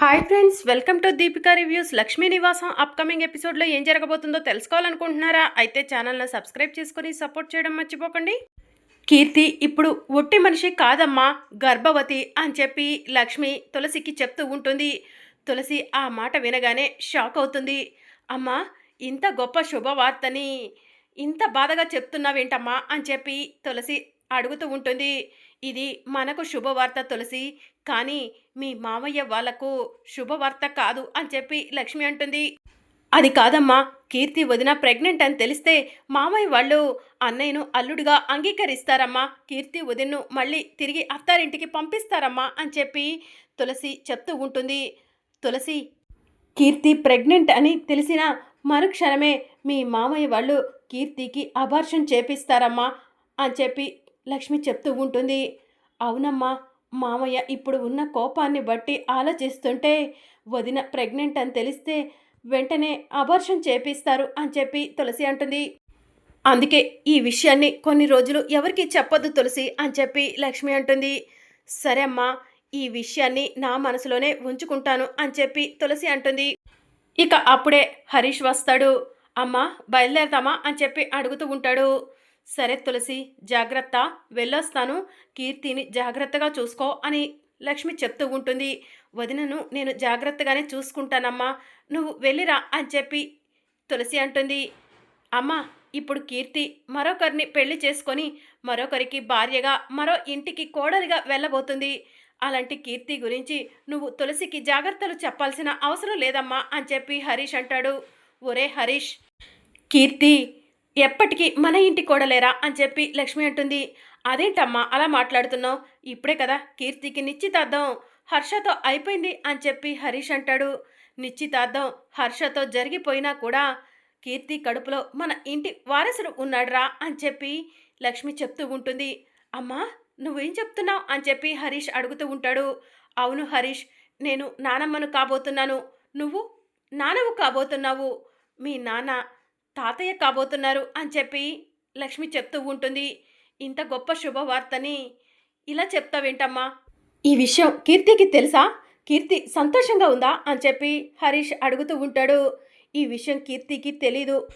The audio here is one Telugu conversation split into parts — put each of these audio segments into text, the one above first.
Hi friends welcome to Deepika reviews Lakshmi Nivasam upcoming ఎపిసోడ్లో ఏం జరగబోతుందో తెలుసుకోవాలనుకుంటున్నారా? అయితే ఛానల్ని సబ్స్క్రైబ్ చేసుకొని సపోర్ట్ చేయడం మర్చిపోకండి. కీర్తి ఇప్పుడు ఒట్టి మనిషి కాదమ్మా గర్భవతి అని చెప్పి లక్ష్మి తులసికి చెప్తూ ఉంటుంది. తులసి ఆ మాట వినగానే షాక్ అవుతుంది. అమ్మా ఇంత గొప్ప శుభవార్తని ఇంత బాధగా చెప్తున్నావేంటమ్మా అని చెప్పి తులసి అడుగుతూ ఉంటుంది. ఇది మనకు శుభవార్త తులసి. కానీ మీ మామయ్య వాళ్ళకు శుభవార్త కాదు అని చెప్పి లక్ష్మి అంటుంది. అది కాదమ్మా. కీర్తి వదిన ప్రెగ్నెంట్ అని తెలిస్తే మామయ్య వాళ్ళు అన్నయ్యను అల్లుడిగా అంగీకరిస్తారమ్మా. కీర్తి వదిన్ను మళ్ళీ తిరిగి అత్తారింటికి పంపిస్తారమ్మా అని చెప్పి తులసి చెప్తూ ఉంటుంది. తులసి కీర్తి ప్రెగ్నెంట్ అని తెలిసిన మరుక్షణమే మీ మామయ్య వాళ్ళు కీర్తికి అబార్షన్ చేపిస్తారమ్మా అని చెప్పి లక్ష్మి చెప్తూ ఉంటుంది. అవునమ్మా మామయ్య ఇప్పుడు ఉన్న కోపాన్ని బట్టి ఆలోచిస్తుంటే వదిన ప్రెగ్నెంట్ అని తెలిస్తే వెంటనే అబార్షన్ చేపిస్తారు అని చెప్పి తులసి అంటుంది. అందుకే ఈ విషయాన్ని కొన్ని రోజులు ఎవరికి చెప్పొద్దు తులసి అని చెప్పి లక్ష్మి అంటుంది. సరే అమ్మా ఈ విషయాన్ని నా మనసులోనే ఉంచుకుంటాను అని చెప్పి తులసి అంటుంది. ఇక అప్పుడే హరీష్ వస్తాడు. అమ్మా బయలుదేరతామా అని చెప్పి అడుగుతూ ఉంటాడు. సరే తులసి జాగ్రత్త. వెళ్ళొస్తాను. కీర్తిని జాగ్రత్తగా చూసుకో అని లక్ష్మి చెప్తూ ఉంటుంది. వదినను నేను జాగ్రత్తగానే చూసుకుంటానమ్మా. నువ్వు వెళ్ళిరా అని చెప్పి తులసి అంటుంది. అమ్మా ఇప్పుడు కీర్తి మరొకరిని పెళ్ళి చేసుకొని మరొకరికి భార్యగా మరో ఇంటికి కోడలిగా వెళ్ళబోతుంది. అలాంటి కీర్తి గురించి నువ్వు తులసికి జాగ్రత్తలు చెప్పాల్సిన అవసరం లేదమ్మా అని చెప్పి హరీష్ అంటాడు. ఒరే హరీష్! కీర్తి! ఎప్పటికీ మన ఇంటి కోడలేరా అని చెప్పి లక్ష్మి అంటుంది. అదేంటమ్మా అలా మాట్లాడుతున్నావు? ఇప్పుడే కదా కీర్తికి నిశ్చితార్థం. హర్షతో అయిపోయింది అని చెప్పి హరీష్ అంటాడు. నిశ్చితార్థం హర్షతో జరిగిపోయినా కూడా కీర్తి కడుపులో మన ఇంటి వారసుడు ఉన్నాడురా అని చెప్పి లక్ష్మి చెప్తూ ఉంటుంది. అమ్మా నువ్వేం చెప్తున్నావు? అని చెప్పి హరీష్ అడుగుతూ ఉంటాడు. అవును హరీష్ నేను నానమ్మను కాబోతున్నాను. నువ్వు నానవు కాబోతున్నావు. మీ నాన్న తాతయ్య కాబోతున్నారు అని చెప్పి లక్ష్మి చెప్తూ ఉంటుంది. ఇంత గొప్ప శుభవార్తని ఇలా చెప్తావేంటమ్మా? ఈ విషయం కీర్తికి తెలుసా? కీర్తి సంతోషంగా ఉందా? అని చెప్పి హరీష్ అడుగుతూ ఉంటాడు. ఈ విషయం కీర్తికి తెలీదు.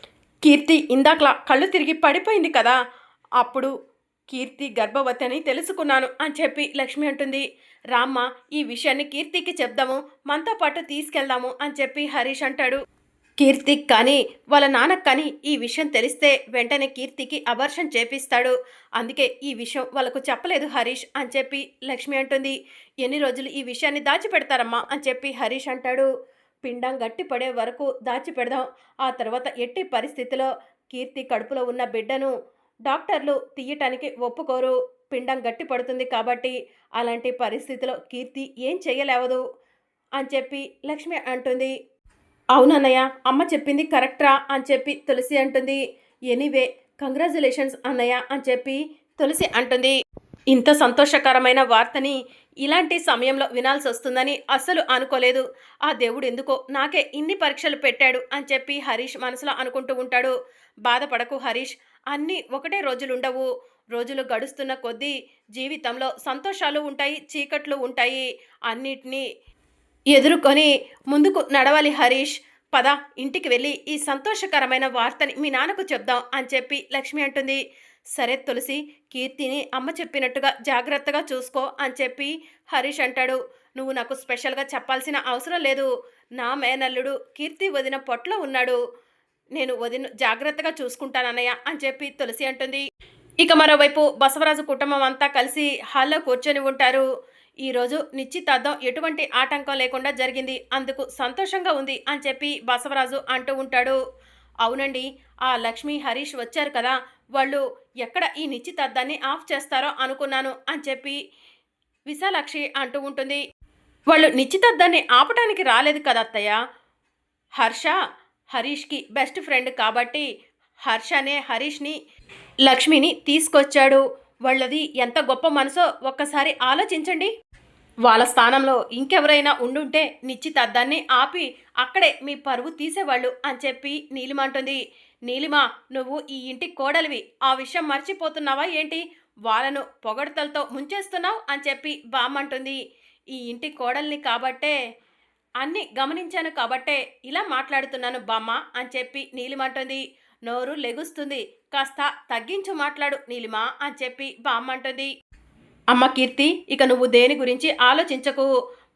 కీర్తి ఇందాకలా కళ్ళు తిరిగి పడిపోయింది కదా. అప్పుడు కీర్తి గర్భవతి అని తెలుసుకున్నాను అని చెప్పి లక్ష్మి అంటుంది. రామ్మ ఈ విషయాన్ని కీర్తికి చెప్దాము. మనతో పాటు తీసుకెళ్దాము అని చెప్పి హరీష్ అంటాడు. కీర్తిక్ కానీ వాళ్ళ నాన్నకు కానీ ఈ విషయం తెలిస్తే వెంటనే కీర్తికి అబర్షన్ చేపిస్తాడు. అందుకే ఈ విషయం వాళ్ళకు చెప్పలేదు హరీష్ అని చెప్పి లక్ష్మి అంటుంది. ఎన్ని రోజులు ఈ విషయాన్ని దాచిపెడతారమ్మా అని చెప్పి హరీష్ అంటాడు. పిండం గట్టి పడే వరకు దాచిపెడదాం. ఆ తర్వాత ఎట్టి పరిస్థితిలో కీర్తి కడుపులో ఉన్న బిడ్డను డాక్టర్లు తీయటానికి ఒప్పుకోరు. పిండం గట్టి పడుతుంది కాబట్టి అలాంటి పరిస్థితిలో కీర్తి ఏం చేయలేవదు అని చెప్పి లక్ష్మి అంటుంది. అవునన్నయ్య అమ్మ చెప్పింది కరెక్ట్రా అని చెప్పి తులసి అంటుంది. ఎనీవే కంగ్రాచులేషన్స్ అన్నయ్య అని చెప్పి తులసి అంటుంది. ఇంత సంతోషకరమైన వార్తని ఇలాంటి సమయంలో వినాల్సి వస్తుందని అస్సలు అనుకోలేదు. ఆ దేవుడు ఎందుకో నాకే ఇన్ని పరీక్షలు పెట్టాడు అని చెప్పి హరీష్ మనసులో అనుకుంటూ ఉంటాడు. బాధపడకు హరీష్ అన్నీ ఒకటే రోజులుండవు. రోజులు గడుస్తున్న కొద్దీ జీవితంలో సంతోషాలు ఉంటాయి చీకట్లు ఉంటాయి. అన్నిటినీ ఎదుర్కొని ముందుకు నడవాలి హరీష్. పద ఇంటికి వెళ్ళి ఈ సంతోషకరమైన వార్తని మీ నాన్నకు చెప్దాం అని చెప్పి లక్ష్మి అంటుంది. సరే తులసి కీర్తిని అమ్మ చెప్పినట్టుగా జాగ్రత్తగా చూసుకో అని చెప్పి హరీష్ అంటాడు. నువ్వు నాకు స్పెషల్గా చెప్పాల్సిన అవసరం లేదు. నా మేనల్లుడు కీర్తి వదిన పొట్లో ఉన్నాడు. నేను వదిన జాగ్రత్తగా చూసుకుంటానన్నయ్య అని చెప్పి తులసి అంటుంది. ఇక మరోవైపు బసవరాజు కుటుంబం అంతా కలిసి హాల్లో కూర్చొని ఉంటారు. ఈరోజు నిశ్చితార్థం ఎటువంటి ఆటంకం లేకుండా జరిగింది. అందుకు సంతోషంగా ఉంది అని చెప్పి బసవరాజు అంటూ ఉంటాడు. అవునండి ఆ లక్ష్మి హరీష్ వచ్చారు కదా. వాళ్ళు ఎక్కడ ఈ నిశ్చితార్థాన్ని ఆఫ్ చేస్తారో అనుకున్నాను అని చెప్పి విశాలాక్షి అంటూ ఉంటుంది. వాళ్ళు నిశ్చితార్థాన్ని ఆపటానికి రాలేదు కదా అత్తయ్య? హర్ష హరీష్కి బెస్ట్ ఫ్రెండ్ కాబట్టి హర్షనే హరీష్ని లక్ష్మిని తీసుకొచ్చాడు. వాళ్ళది ఎంత గొప్ప మనసో ఒక్కసారి ఆలోచించండి. వాళ్ళ స్థానంలో ఇంకెవరైనా ఉండుంటే నిశ్చితార్థాన్ని ఆపి అక్కడే మీ పరువు తీసేవాళ్ళు అని చెప్పి నీలిమ అంటుంది. నీలిమ నువ్వు ఈ ఇంటి కోడలివి. ఆ విషయం మర్చిపోతున్నావా ఏంటి? వాళ్ళను పొగడతలతో ముంచేస్తున్నావు అని చెప్పి బామ్మంటుంది ఈ ఇంటి కోడల్ని కాబట్టే అన్నీ గమనించాను కాబట్టే ఇలా మాట్లాడుతున్నాను బామ్మ అని చెప్పి నీలిమంటుంది నోరు లెగుస్తుంది. కాస్త తగ్గించు మాట్లాడు నీలిమా అని చెప్పి బామ్మంటుంది అమ్మ కీర్తి ఇక నువ్వు దేని గురించి ఆలోచించకు.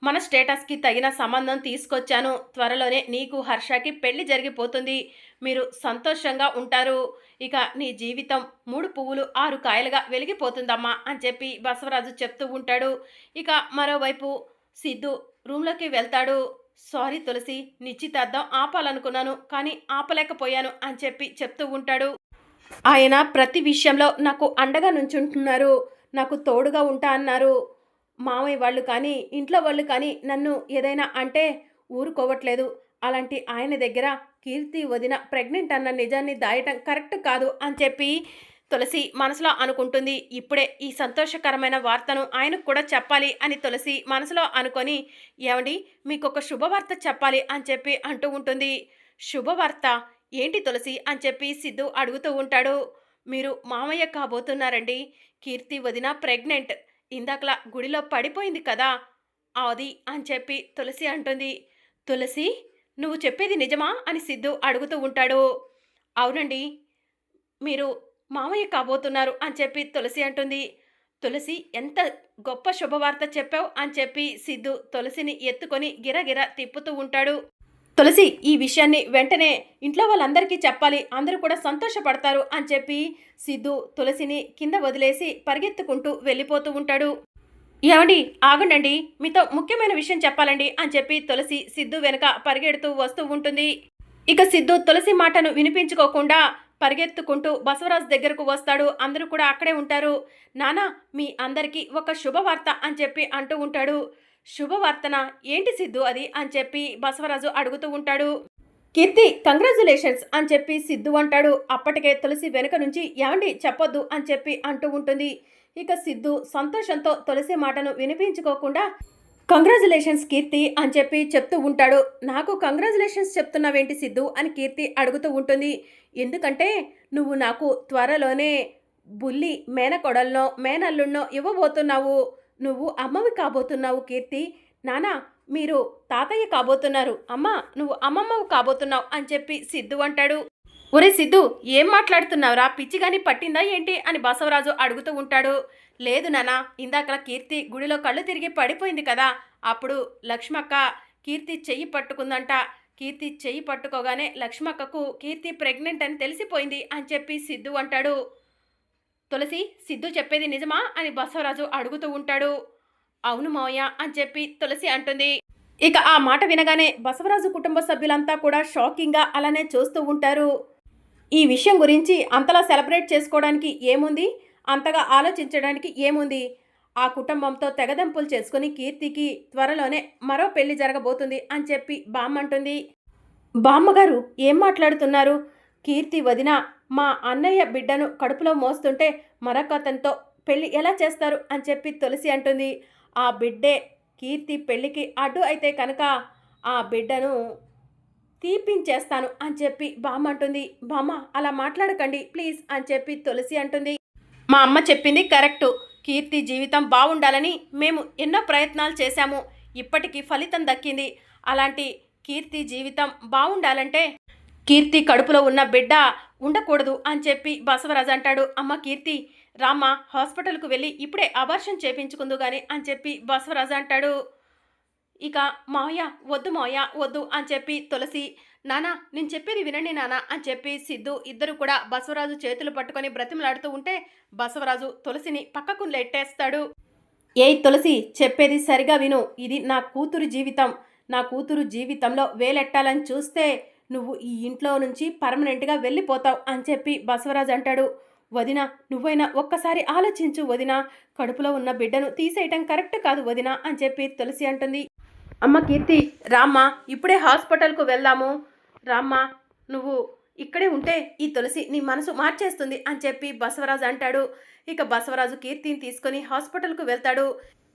మన స్టేటస్కి తగిన సంబంధం తీసుకొచ్చాను. త్వరలోనే నీకు హర్షకి పెళ్ళి జరిగిపోతుంది. మీరు సంతోషంగా ఉంటారు. ఇక నీ జీవితం మూడు పువ్వులు ఆరు కాయలుగా వెలిగిపోతుందమ్మా అని చెప్పి బసవరాజు చెప్తూ ఉంటాడు. ఇక మరోవైపు సిద్ధు రూమ్లోకి వెళ్తాడు. సారీ తులసి నిశ్చితార్థం ఆపాలనుకున్నాను కానీ ఆపలేకపోయాను అని చెప్పి చెప్తూ ఉంటాడు. ఆయన ప్రతి విషయంలో నాకు అండగా నుంచుంటున్నారు నాకు తోడుగా ఉంటా అన్నారు. మామయ్య వాళ్ళు కానీ ఇంట్లో వాళ్ళు కానీ నన్ను ఏదైనా అంటే ఊరుకోవట్లేదు. అలాంటి ఆయన దగ్గర కీర్తి వదిన ప్రెగ్నెంట్ అన్న నిజాన్ని దాయటం కరెక్ట్ కాదు అని చెప్పి తులసి మనసులో అనుకుంటుంది. ఇప్పుడే ఈ సంతోషకరమైన వార్తను ఆయనకు కూడా చెప్పాలి అని తులసి మనసులో అనుకొని ఏమండి మీకు ఒక శుభవార్త చెప్పాలి అని చెప్పి అంటూ ఉంటుంది. శుభవార్త? ఏంటి తులసి? అని చెప్పి సిద్ధు అడుగుతూ ఉంటాడు. మీరు మామయ్య కాబోతున్నారండి. కీర్తి వదిన ప్రెగ్నెంట్. ఇందాకలా గుడిలో పడిపోయింది కదా. అది అని చెప్పి తులసి అంటుంది. తులసి నువ్వు చెప్పేది నిజమా? అని సిద్ధు అడుగుతూ ఉంటాడు. అవునండి. మీరు మామయ్య కాబోతున్నారు అని చెప్పి తులసి అంటుంది. తులసి ఎంత గొప్ప శుభవార్త చెప్పావు అని చెప్పి సిద్ధు తులసిని ఎత్తుకొని గిరగిర తిప్పుతూ ఉంటాడు. తులసి ఈ విషయాన్ని వెంటనే ఇంట్లో వాళ్ళందరికీ చెప్పాలి. అందరూ కూడా సంతోషపడతారు అని చెప్పి సిద్ధు తులసిని కింద వదిలేసి పరిగెత్తుకుంటూ వెళ్ళిపోతూ ఉంటాడు. ఏమండి ఆగండి మీతో ముఖ్యమైన విషయం చెప్పాలండి అని చెప్పి తులసి సిద్ధు వెనుక పరిగెడుతూ వస్తూ ఉంటుంది. ఇక సిద్ధు తులసి మాటను వినిపించుకోకుండా పరిగెత్తుకుంటూ బసవరాజు దగ్గరకు వస్తాడు. అందరూ కూడా అక్కడే ఉంటారు. నానా మీ అందరికీ ఒక శుభవార్త అని చెప్పి అంటూ ఉంటాడు. శుభవార్తన? ఏంటి సిద్ధు అది? అని చెప్పి బసవరాజు అడుగుతూ ఉంటాడు. కీర్తి కంగ్రాచులేషన్స్ అని చెప్పి సిద్ధు అంటాడు. అప్పటికే తులసి వెనుక నుంచి ఏమండి చెప్పొద్దు అని చెప్పి అంటూ ఉంటుంది. ఇక సిద్ధు సంతోషంతో తులసి మాటను వినిపించుకోకుండా కంగ్రాచులేషన్స్ కీర్తి అని చెప్పి చెప్తూ ఉంటాడు. నాకు కంగ్రాచులేషన్స్ చెప్తున్నావేంటి సిద్ధు అని కీర్తి అడుగుతూ ఉంటుంది. ఎందుకంటే నువ్వు నాకు త్వరలోనే బుల్లి మేనకొడల్నో మేనల్లున్నో ఇవ్వబోతున్నావు. నువ్వు అమ్మవి కాబోతున్నావు కీర్తి. నానా మీరు తాతయ్య కాబోతున్నారు. అమ్మ నువ్వు అమ్మమ్మవు కాబోతున్నావు అని చెప్పి సిద్ధు అంటాడు. ఒరే సిద్ధు ఏం మాట్లాడుతున్నావురా? పిచ్చిగాని పట్టిందా ఏంటి? అని బసవరాజు అడుగుతూ ఉంటాడు. లేదు నానా ఇందాక కీర్తి గుడిలో కళ్ళు తిరిగి పడిపోయింది కదా అప్పుడు లక్ష్మక్క కీర్తి చెయ్యి పట్టుకుందంట. కీర్తి చెయ్యి పట్టుకోగానే లక్ష్మక్కకు కీర్తి ప్రెగ్నెంట్ అని తెలిసిపోయింది అని చెప్పి సిద్ధు అంటాడు. తులసి సిద్ధు చెప్పేది నిజమా అని బసవరాజు అడుగుతూ ఉంటాడు. అవును మావయ్య అని చెప్పి తులసి అంటుంది. ఇక ఆ మాట వినగానే బసవరాజు కుటుంబ సభ్యులంతా కూడా షాకింగ్గా అలానే చూస్తూ ఉంటారు. ఈ విషయం గురించి అంతలా సెలబ్రేట్ చేసుకోవడానికి ఏముంది? అంతగా ఆలోచించడానికి ఏముంది? ఆ కుటుంబంతో తెగదెంపులు చేసుకుని కీర్తికి త్వరలోనే మరో పెళ్ళి జరగబోతుంది అని చెప్పి బామ్మంటుంది. బామ్మగారు ఏం మాట్లాడుతున్నారు? కీర్తి వదిన మా అన్నయ్య బిడ్డను కడుపులో మోస్తుంటే మరొకతనితో పెళ్ళి పెళ్ళి ఎలా చేస్తారు అని చెప్పి తులసి అంటుంది. ఆ బిడ్డే కీర్తి పెళ్ళికి అడ్డు అయితే కనుక ఆ బిడ్డను తీపించేస్తాను అని చెప్పి బామ్మ అంటుంది బామ్మ అలా మాట్లాడకండి ప్లీజ్ అని చెప్పి తులసి అంటుంది. మా అమ్మ చెప్పింది కరెక్టు. కీర్తి జీవితం బాగుండాలని మేము ఎన్నో ప్రయత్నాలు చేశాము. ఇప్పటికీ ఫలితం దక్కింది. అలాంటి కీర్తి జీవితం బాగుండాలంటే కీర్తి కడుపులో ఉన్న బిడ్డ ఉండకూడదు అని చెప్పి బసవరాజు అంటాడు. అమ్మ కీర్తి రామ్మ హాస్పిటల్కు వెళ్ళి ఇప్పుడే అబార్షన్ చేపించుకుందు కానీ అని చెప్పి బసవరాజు అంటాడు. ఇక మావయ్య వద్దు మావయ్య వద్దు అని చెప్పి తులసి నానా నేను చెప్పేది వినండి నానా అని చెప్పి సిద్ధు ఇద్దరు కూడా బసవరాజు చేతులు పట్టుకొని బ్రతిమలాడుతూ ఉంటే బసవరాజు తులసిని పక్కకు లెట్టేస్తాడు ఏయ్ తులసి చెప్పేది సరిగా విను. ఇది నా కూతురు జీవితం. నా కూతురు జీవితంలో వేలెట్టాలని చూస్తే నువ్వు ఈ ఇంట్లో నుంచి పర్మనెంట్గా వెళ్ళిపోతావు అని చెప్పి బసవరాజు అంటాడు. వదిన నువ్వైనా ఒక్కసారి ఆలోచించు వదిన. కడుపులో ఉన్న బిడ్డను తీసేయటం కరెక్ట్ కాదు వదిన అని చెప్పి తులసి అంటుంది. అమ్మ కీర్తి రామ్మ ఇప్పుడే హాస్పిటల్కు వెళ్దాము. రామ్మా నువ్వు ఇక్కడే ఉంటే ఈ తులసి నీ మనసు మార్చేస్తుంది అని చెప్పి బసవరాజు అంటాడు. ఇక బసవరాజు కీర్తిని తీసుకొని హాస్పిటల్కు వెళ్తాడు.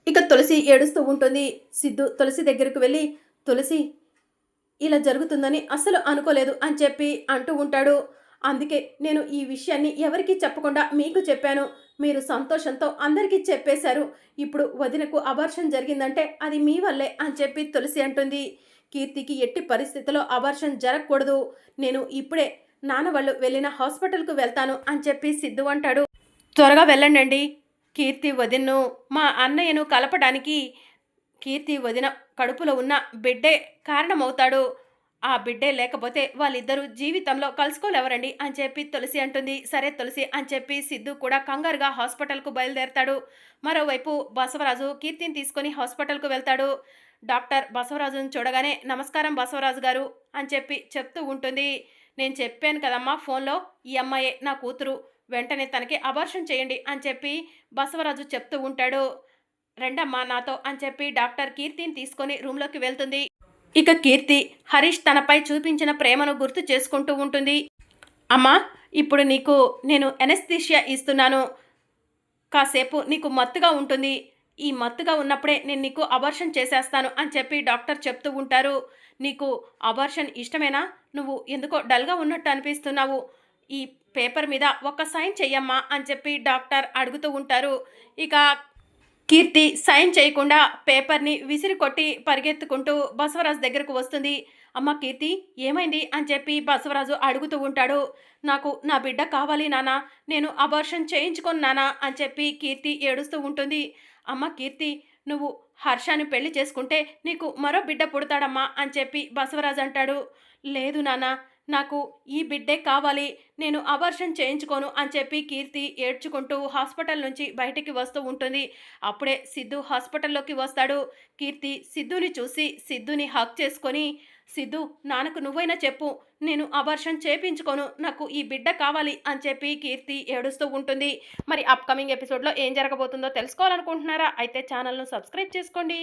ఇక తులసి ఏడుస్తూ ఉంటుంది. సిద్ధు తులసి దగ్గరకు వెళ్ళి తులసి ఇలా జరుగుతుందని అస్సలు అనుకోలేదు అని చెప్పి అంటూ ఉంటాడు. అందుకే నేను ఈ విషయాన్ని ఎవరికీ చెప్పకుండా మీకు చెప్పాను. మీరు సంతోషంతో అందరికీ చెప్పేశారు. ఇప్పుడు వదినకు అబార్షన్ జరిగిందంటే అది మీ వల్లే అని చెప్పి తులసి అంటుంది. కీర్తికి ఎట్టి పరిస్థితిలో అబార్షన్ జరగకూడదు. నేను ఇప్పుడే నాన్న వాళ్ళు వెళ్ళిన హాస్పిటల్కు వెళ్తాను అని చెప్పి సిద్ధు అంటాడు. త్వరగా వెళ్ళండి కీర్తి వదిన్ను మా అన్నయ్యను కలపడానికి కీర్తి వదిన కడుపులో ఉన్న బిడ్డే కారణమవుతాడు. ఆ బిడ్డే లేకపోతే వాళ్ళిద్దరూ జీవితంలో కలుసుకోలేవరండి అని చెప్పి తులసి అంటుంది. సరే తులసి అని చెప్పి సిద్ధు కూడా కంగారుగా హాస్పిటల్కు బయలుదేరతాడు. మరోవైపు బసవరాజు కీర్తిని తీసుకొని హాస్పిటల్కు వెళ్తాడు. డాక్టర్ బసవరాజును చూడగానే నమస్కారం బసవరాజు గారు అని చెప్పి చెప్తూ ఉంటుంది. నేను చెప్పాను కదమ్మా ఫోన్లో ఈ అమ్మాయే నా కూతురు. వెంటనే తనకి అబార్షన్ చేయండి అని చెప్పి బసవరాజు చెప్తూ ఉంటాడు. రెండమ్మా నాతో అని చెప్పి డాక్టర్ కీర్తిని తీసుకొని రూమ్లోకి వెళ్తుంది. ఇక కీర్తి హరీష్ తనపై చూపించిన ప్రేమను గుర్తు చేసుకుంటూ ఉంటుంది. అమ్మా ఇప్పుడు నీకు నేను ఎనెస్థీషియా ఇస్తున్నాను. కాసేపు నీకు మత్తుగా ఉంటుంది. ఈ మత్తుగా ఉన్నప్పుడే నేను నీకు అబర్షన్ చేసేస్తాను అని చెప్పి డాక్టర్ చెప్తూ ఉంటారు. నీకు అబర్షన్ ఇష్టమేనా? నువ్వు ఎందుకో డల్గా ఉన్నట్టు అనిపిస్తున్నావు. ఈ పేపర్ మీద ఒక సైన్ చెయ్యమ్మా అని చెప్పి డాక్టర్ అడుగుతూ ఉంటారు. ఇక కీర్తి సైన్ చేయకుండా పేపర్ని విసిరి కొట్టి పరిగెత్తుకుంటూ బసవరాజు దగ్గరకు వస్తుంది. అమ్మ కీర్తి ఏమైంది? అని చెప్పి బసవరాజు అడుగుతూ ఉంటాడు. నాకు నా బిడ్డ కావాలి నానా నేను అబార్షన్ చేయించుకున్నానా అని చెప్పి కీర్తి ఏడుస్తూ ఉంటుంది. అమ్మ కీర్తి నువ్వు హర్షాన్ని పెళ్ళి చేసుకుంటే నీకు మరో బిడ్డ పుడతాడమ్మా అని చెప్పి బసవరాజు అంటాడు. లేదు నాన్న నాకు ఈ బిడ్డే కావాలి నేను అబర్షన్ చేయించుకోను అని చెప్పి కీర్తి ఏడ్చుకుంటూ హాస్పిటల్ నుంచి బయటికి వస్తూ ఉంటుంది. అప్పుడే సిద్ధు హాస్పిటల్లోకి వస్తాడు. కీర్తి సిద్ధుని చూసి సిద్ధుని హక్ చేసుకొని సిద్ధు నాన్నకు నువ్వైనా చెప్పు నేను అబర్షన్ చేపించుకోను నాకు ఈ బిడ్డ కావాలి అని చెప్పి కీర్తి ఏడుస్తూ ఉంటుంది. మరి అప్కమింగ్ ఎపిసోడ్లో ఏం జరగబోతుందో తెలుసుకోవాలనుకుంటున్నారా? అయితే ఛానల్ను సబ్స్క్రైబ్ చేసుకోండి.